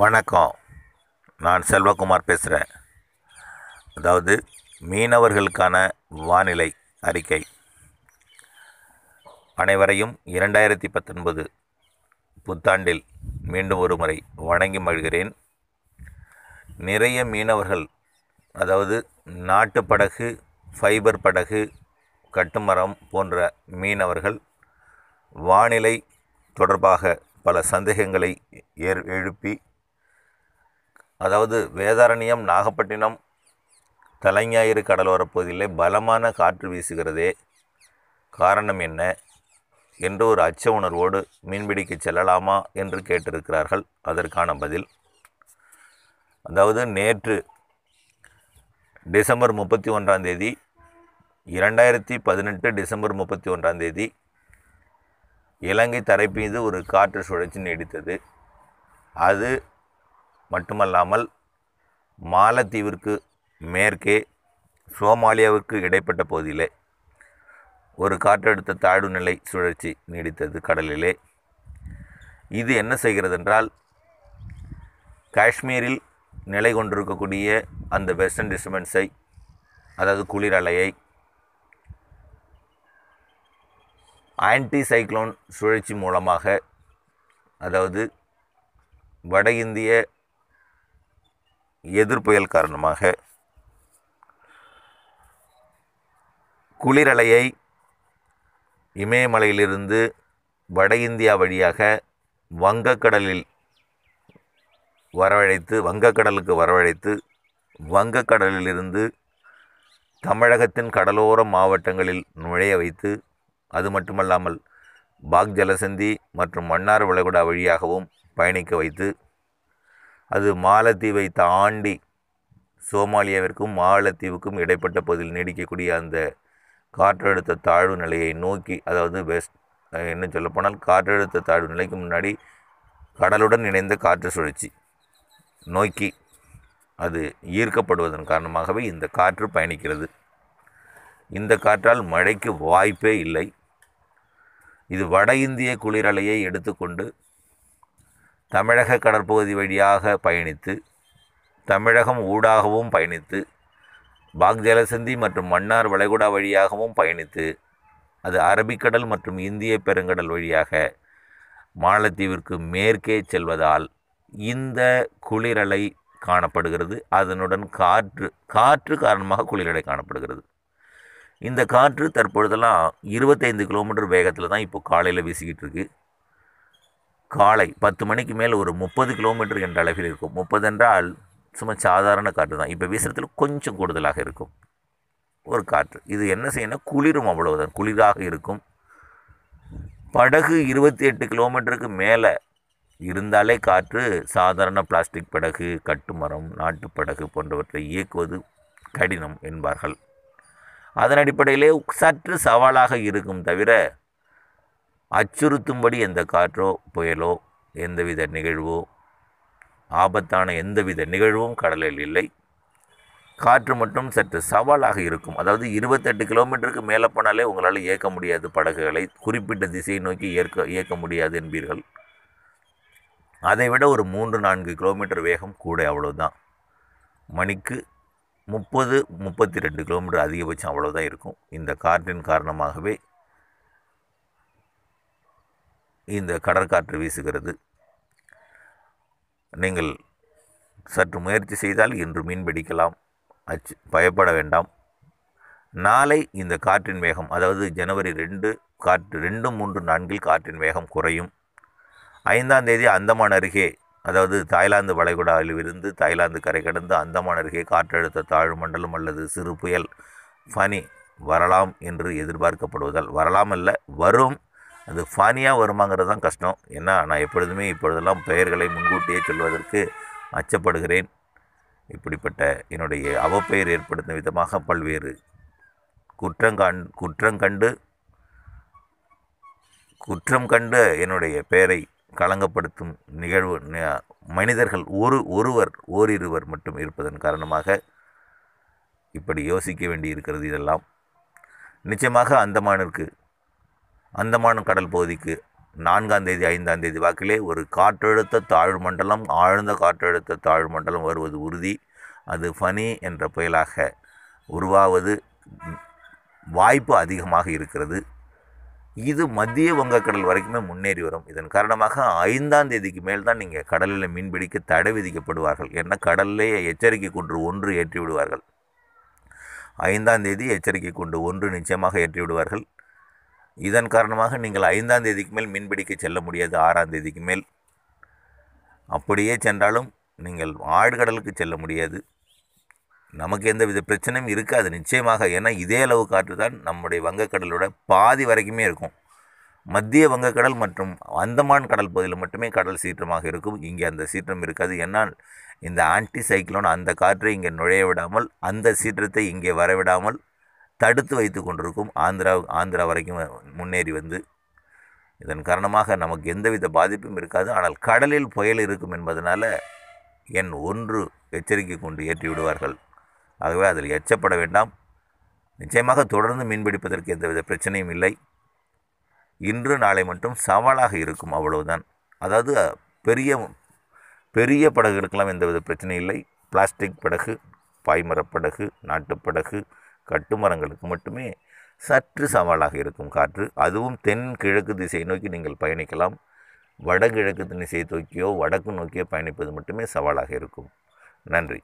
வணக்கம். நான் செல்வகுமார் பேசுகிறேன் அதாவது மீனவர்களுக்கான வானிலை அறிக்கை. அனைவரையும் இரண்டாயிரத்தி பத்தொன்பது புத்தாண்டில் மீண்டும் ஒரு முறை வணங்கி மகிழ்கிறேன். நிறைய மீனவர்கள் அதாவது நாட்டு படகு ஃபைபர் படகு கட்டுமரம் போன்ற மீனவர்கள் வானிலை தொடர்பாக பல சந்தேகங்களை ஏற் எழுப்பி அதாவது வேதாரண்யம் நாகப்பட்டினம் தலைஞாயிறு கடலோரப் பகுதியிலே பலமான காற்று வீசுகிறதே காரணம் என்ன என்று ஒரு அச்ச உணர்வோடு மீன்பிடிக்க செல்லலாமா என்று கேட்டிருக்கிறார்கள். அதற்கான பதில் அதாவது நேற்று டிசம்பர் முப்பத்தி ஒன்றாம் தேதி இரண்டாயிரத்தி பதினெட்டு டிசம்பர் முப்பத்தி ஒன்றாம் தேதி இலங்கை தரை மீது ஒரு காற்று சுழற்சி நீடித்தது. அது மட்டுமல்லாமல் மாலத்தீவிற்கு மேற்கே சோமாலியாவிற்கு இடைப்பட்ட பகுதியிலே ஒரு காற்றழுத்த தாழ்வு நிலை சுழற்சி நீடித்தது கடலிலே. இது என்ன செய்கிறது என்றால் காஷ்மீரில் நிலை கொண்டிருக்கக்கூடிய அந்த வெஸ்டர்ன் டிஸ்டர்பன்ஸை அதாவது குளிர் அலையை ஆன்டி சைக்ளோன் சுழற்சி மூலமாக அதாவது வட இந்திய எதிர்ப்புயல் காரணமாக குளிரலையை இமயமலையிலிருந்து வட இந்தியா வழியாக வங்கக்கடலில் வரவழைத்து வங்கக்கடலுக்கு வரவழைத்து வங்கக்கடலிலிருந்து தமிழகத்தின் கடலோர மாவட்டங்களில் நுழைய வைத்து அது மட்டுமல்லாமல் பாக் ஜலசந்தி மற்றும் மன்னார் வளைகுடா வழியாகவும் பயணிக்க வைத்து அது மாலத்தீவை தாண்டி சோமாலியாவிற்கும் மாலத்தீவுக்கும் இடைப்பட்ட பகுதியில் நீடிக்கக்கூடிய அந்த காற்றழுத்த தாழ்வு நிலையை நோக்கி அதாவது வெஸ்ட் என்ன சொல்லப்போனால் காற்றழுத்த தாழ்வு நிலைக்கு முன்னாடி கடலுடன் இணைந்த காற்று சுழற்சி நோக்கி அது ஈர்க்கப்படுவதன் காரணமாகவே இந்த காற்று பயணிக்கிறது. இந்த காற்றால் மழைக்கு வாய்ப்பே இல்லை. இது வட இந்திய குளிரலையை எடுத்துக்கொண்டு தமிழக கடற்பகுதி வழியாக பயணித்து தமிழகம் ஊடாகவும் பயணித்து பாக் ஜலசந்தி மற்றும் மன்னார் வளைகுடா வழியாகவும் பயணித்து அது அரபிக்கடல் மற்றும் இந்திய பெருங்கடல் வழியாக மாலத்தீவிற்கு மேற்கே செல்வதால் இந்த குளிரலை காணப்படுகிறது. அதனுடன் காற்று காற்று காரணமாக குளிரலை காணப்படுகிறது. இந்த காற்று தற்பொழுதெல்லாம் இருபத்தைந்து கிலோமீட்டர் வேகத்தில் தான் இப்போ காலையில் வீசிக்கிட்டு இருக்குது காலை பத்து மணிக்கு மேல் ஒரு முப்பது கிலோமீட்டர் என்ற அளவில் இருக்கும். முப்பது என்றால் சும்மா சாதாரண காற்று தான். இப்போ வீசுறதுல கொஞ்சம் கூடுதலாக இருக்கும். ஒரு காற்று. இது என்ன செய்யணும் குளிரும் அவ்வளவுதான். குளிராக இருக்கும். படகு இருபத்தி எட்டு கிலோமீட்டருக்கு மேலே இருந்தாலே காற்று சாதாரண பிளாஸ்டிக் படகு கட்டுமரம் நாட்டு படகு போன்றவற்றை இயக்குவது கடினம் என்பார்கள். அதன் அடிப்படையிலே சற்று சவாலாக இருக்கும் தவிர அச்சுறுத்தும்படி எந்த காற்றோ புயலோ எந்தவித நிகழ்வோ ஆபத்தான எந்தவித நிகழ்வும் கடலில் இல்லை. காற்று மட்டும் சற்று சவாலாக இருக்கும். அதாவது இருபத்தெட்டு கிலோமீட்டருக்கு மேலே போனாலே உங்களால் இயக்க முடியாது படகுகளை. குறிப்பிட்ட திசையை நோக்கி இயக்க இயக்க முடியாது என்பீர்கள். அதை விட ஒரு மூன்று நான்கு கிலோமீட்டர் வேகம் கூட அவ்வளோதான். மணிக்கு முப்பது முப்பத்தி ரெண்டு கிலோமீட்டர் அதிகபட்சம் அவ்வளோதான் இருக்கும். இந்த காற்றின் காரணமாகவே இந்த கடற்காற்று வீசுகிறது. நீங்கள் சற்று முயற்சி செய்தால் இன்று மீன் பிடிக்கலாம். அச்சு பயப்பட வேண்டாம். நாளை இந்த காற்றின் வேகம் அதாவது ஜனவரி ரெண்டு காற்று ரெண்டு மூன்று நான்கில் காற்றின் வேகம் குறையும். ஐந்தாம் தேதி அந்தமான் அருகே அதாவது தாய்லாந்து வளைகுடாவில் இருந்து தாய்லாந்து கரை கடந்து அந்தமான் அருகே காற்றழுத்த தாழ்வு மண்டலம் அல்லது சிறு புயல் ஃபனி வரலாம் என்று எதிர்பார்க்கப்படுவதால் வரலாம் அல்ல வரும் அது ஃபானியாக வருமாங்கிறது தான் கஷ்டம். ஏன்னா நான் எப்பொழுதுமே இப்பொழுதெல்லாம் பெயர்களை முன்கூட்டியே சொல்வதற்கு அச்சப்படுகிறேன். இப்படிப்பட்ட என்னுடைய அவப்பெயர் ஏற்படுத்தும் விதமாக பல்வேறு குற்றங்காண் குற்றங்கண்டு குற்றம் கண்டு என்னுடைய பெயரை களங்கப்படுத்தும் நிகழ்வு மனிதர்கள் ஒரு ஒருவர் ஓரிருவர் மட்டும் இருப்பதன் காரணமாக இப்படி யோசிக்க வேண்டி இருக்கிறது இதெல்லாம். நிச்சயமாக அந்தமானிற்கு அந்தமான கடல் பகுதிக்கு நான்காம் தேதி ஐந்தாம் தேதி வாக்கிலே ஒரு காற்றழுத்த தாழ்வு மண்டலம் ஆழ்ந்த காற்றழுத்த தாழ்வு மண்டலம் வருவது உறுதி. அது ஃபனி என்ற புயலாக உருவாவது வாய்ப்பு அதிகமாக இருக்கிறது. இது மத்திய வங்கக்கடல் வரைக்குமே முன்னேறி வரும். இதன் காரணமாக ஐந்தாம் தேதிக்கு மேல் தான் நீங்கள் கடலில் மீன்பிடிக்க தடை விதிக்கப்படுவார்கள் ஏன்னா கடல்லேயே எச்சரிக்கை கொண்டு ஒன்று ஏற்றி விடுவார்கள் ஐந்தாம் தேதி எச்சரிக்கை கொண்டு ஒன்று நிச்சயமாக ஏற்றி விடுவார்கள் இதன் காரணமாக நீங்கள் ஐந்தாம் தேதிக்கு மேல் மீன்பிடிக்க செல்ல முடியாது ஆறாம் தேதிக்கு மேல். அப்படியே சென்றாலும் நீங்கள் ஆழ்கடலுக்கு செல்ல முடியாது. நமக்கு எந்த வித பிரச்சனையும் இருக்காது நிச்சயமாக. ஏன்னா இதே அளவு காற்று தான் நம்முடைய வங்கக்கடலோட பாதி வரைக்குமே இருக்கும். மத்திய வங்கக்கடல் மற்றும் அந்தமான் கடல் பகுதியில் மட்டுமே கடல் சீற்றமாக இருக்கும். இங்கே அந்த சீற்றம் இருக்காது. என்னால் இந்த ஆன்டி சைக்ளோன் அந்த காற்றை இங்கே நுழைய விடாமல் அந்த சீற்றத்தை இங்கே வரவிடாமல் தடுத்து வைத்து கொண்டிருக்கும் ஆந்திரா ஆந்திரா வரைக்கும் முன்னேறி வந்து இதன் காரணமாக நமக்கு எந்தவித பாதிப்பும் இருக்காது. ஆனால் கடலில் புயல் இருக்கும் என்பதனால் எண் ஒன்று எச்சரிக்கை கொண்டு ஏற்றி விடுவார்கள். ஆகவே அதில் எச்சப்பட வேண்டாம். நிச்சயமாக தொடர்ந்து மீன்பிடிப்பதற்கு எந்தவித பிரச்சனையும் இல்லை. இன்று நாளை மட்டும் சவாலாக இருக்கும் அவ்வளவுதான். அதாவது பெரிய பெரிய படகுகளுக்கெல்லாம் எந்தவித பிரச்சனையும் இல்லை. பிளாஸ்டிக் படகு பாய்மரப் படகு நாட்டுப்படகு கட்டுமரங்களுக்கு மட்டுமே சற்று சவாலாக இருக்கும் காற்று. அதுவும் தென் கிழக்கு திசையை நோக்கி நீங்கள் பயணிக்கலாம். வடகிழக்கு திசையை நோக்கியோ வடக்கு நோக்கியோ பயணிப்பது மட்டுமே சவாலாக இருக்கும். நன்றி.